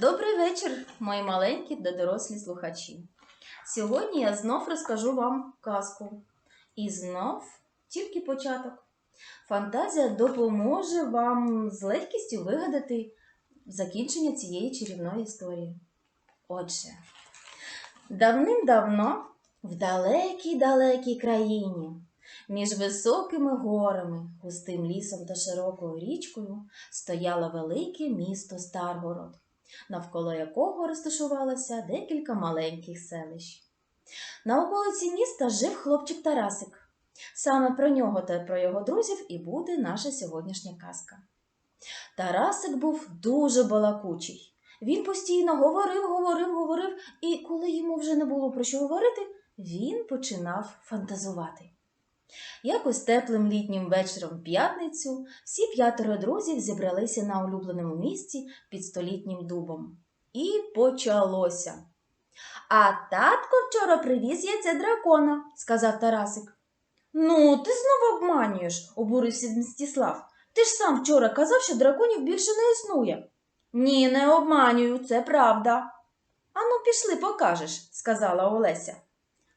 Добрий вечір, мої маленькі та дорослі слухачі. Сьогодні я знов розкажу вам казку. І знов тільки початок. Фантазія допоможе вам з легкістю вигадати закінчення цієї чарівної історії. Отже, давним-давно в далекій-далекій країні, між високими горами, густим лісом та широкою річкою стояло велике місто Старгород навколо якого розташувалося декілька маленьких селищ. На околиці міста жив хлопчик Тарасик. Саме про нього та про його друзів і буде наша сьогоднішня казка. Тарасик був дуже балакучий. Він постійно говорив, говорив, говорив, і коли йому вже не було про що говорити, він починав фантазувати. Якось теплим літнім вечором в п'ятницю всі п'ятеро друзів зібралися на улюбленому місці під столітнім дубом. І почалося. А татко вчора привіз яйце дракона, сказав Тарасик. Ну, ти знову обманюєш, обурився Мстіслав. Ти ж сам вчора казав, що драконів більше не існує. Ні, не обманюю, це правда. Ану, пішли, покажеш, сказала Олеся.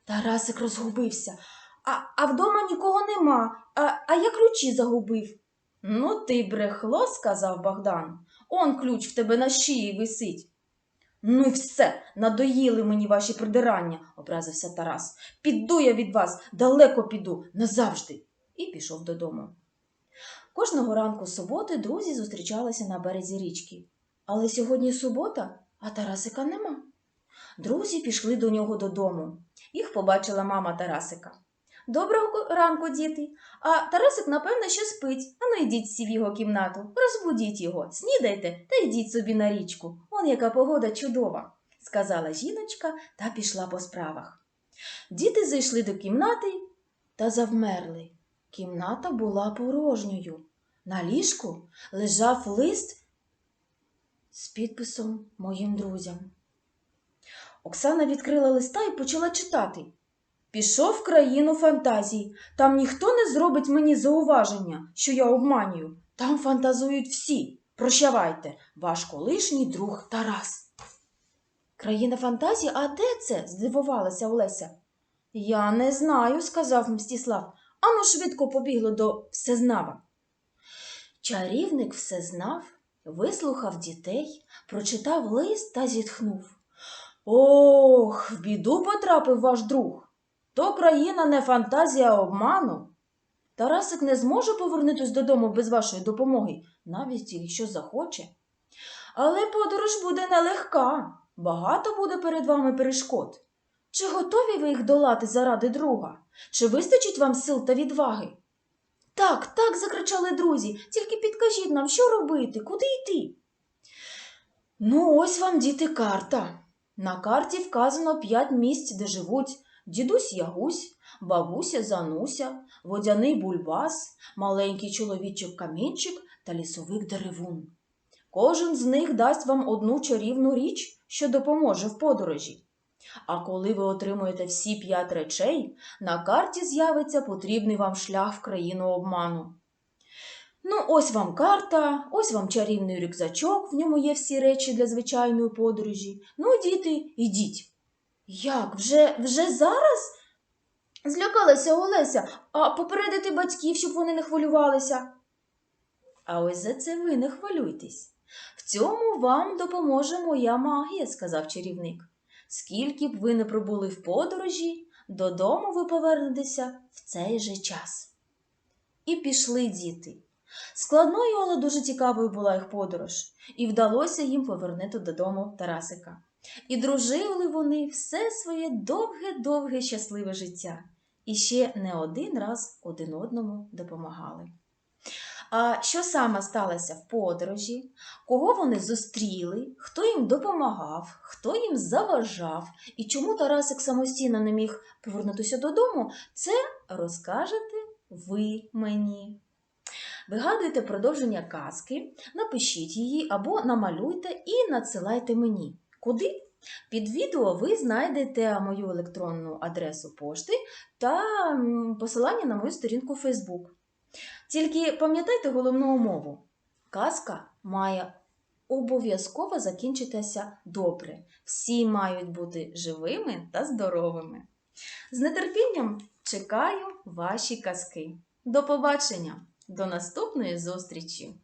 Тарасик розгубився. А, а вдома нікого нема, а, а я ключі загубив. Ну, ти брехло, сказав Богдан. Он ключ в тебе на шиї висить. Ну і все, надоїли мені ваші придирання, образився Тарас. Піду я від вас, далеко піду, назавжди. І пішов додому. Кожного ранку суботи друзі зустрічалися на березі річки. Але сьогодні субота, а Тарасика нема. Друзі пішли до нього додому. Їх побачила мама Тарасика. Доброго ранку, діти. А Тарасик, напевно, ще спить. Ану йдіть всі в його кімнату, розбудіть його, снідайте та йдіть собі на річку. Он яка погода чудова, сказала жіночка та пішла по справах. Діти зайшли до кімнати та завмерли. Кімната була порожньою. На ліжку лежав лист з підписом моїм друзям. Оксана відкрила листа і почала читати. Пішов в країну фантазій. Там ніхто не зробить мені зауваження, що я обманюю. Там фантазують всі. Прощавайте, ваш колишній друг Тарас. Країна фантазії, а де це? здивувалася Олеся. Я не знаю, сказав Мстіслав. Ану швидко побігло до всезнава. Чарівник все знав, вислухав дітей, прочитав лист та зітхнув. Ох, в біду потрапив ваш друг. То країна не фантазія а обману. Тарасик не зможе повернутися додому без вашої допомоги, навіть якщо захоче. Але подорож буде нелегка, багато буде перед вами перешкод. Чи готові ви їх долати заради друга? Чи вистачить вам сил та відваги? Так, так, закричали друзі, тільки підкажіть нам, що робити, куди йти? Ну, ось вам, діти, карта. На карті вказано п'ять місць, де живуть дідусь Ягусь, бабуся Зануся, водяний бульбас, маленький чоловічок камінчик та лісовик деревун. Кожен з них дасть вам одну чарівну річ, що допоможе в подорожі. А коли ви отримуєте всі п'ять речей, на карті з'явиться потрібний вам шлях в країну обману. Ну, ось вам карта, ось вам чарівний рюкзачок, в ньому є всі речі для звичайної подорожі. Ну, діти, ідіть. Як? Вже, вже зараз? Злякалася Олеся, а попередити батьків, щоб вони не хвилювалися. А ось за це ви не хвилюйтесь. В цьому вам допоможе моя магія, сказав чарівник. Скільки б ви не пробули в подорожі, додому ви повернетеся в цей же час. І пішли діти. Складною, але дуже цікавою була їх подорож, і вдалося їм повернути додому Тарасика. І дружили вони все своє довге-довге щасливе життя і ще не один раз один одному допомагали. А що саме сталося в подорожі, кого вони зустріли, хто їм допомагав, хто їм заважав і чому Тарасик самостійно не міг повернутися додому, це розкажете ви мені. Вигадуйте продовження казки, напишіть її або намалюйте і надсилайте мені. Куди? Під відео ви знайдете мою електронну адресу пошти та посилання на мою сторінку Facebook. Тільки пам'ятайте головну умову: казка має обов'язково закінчитися добре. Всі мають бути живими та здоровими. З нетерпінням чекаю ваші казки. До побачення! До наступної зустрічі!